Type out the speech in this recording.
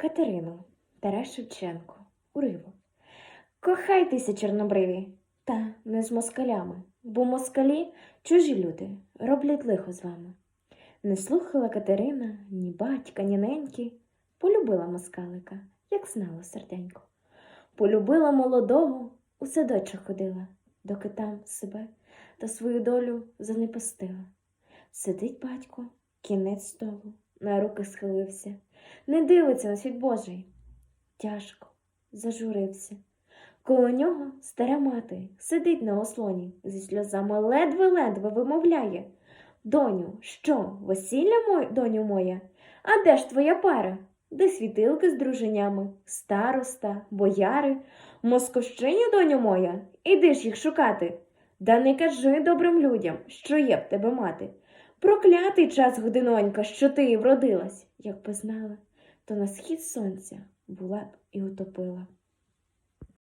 Катерину Тарас Шевченко. Уривок. Кохайтеся, чорнобриві, та не з москалями, бо москалі чужі люди роблять лихо з вами. Не слухала Катерина ні батька, ні неньки, полюбила москалика, як знала серденько. Полюбила молодого, у садочок ходила, доки там себе та свою долю занепастила. Сидить батько, кінець столу, на руки схилився, не дивиться на світ Божий. Тяжко зажурився. Коло нього стара мати сидить на ослоні, зі сльозами ледве-ледве вимовляє. Доню, що, весілля моє, доню моя? А де ж твоя пара? Де світилки з дружинями, староста, бояри, москощиня, доню моя, іди ж їх шукати. Да не кажи добрим людям, що є в тебе мати. Проклятий час, годинонька, що ти вродилась, як би знала, то на схід сонця була б і утопила.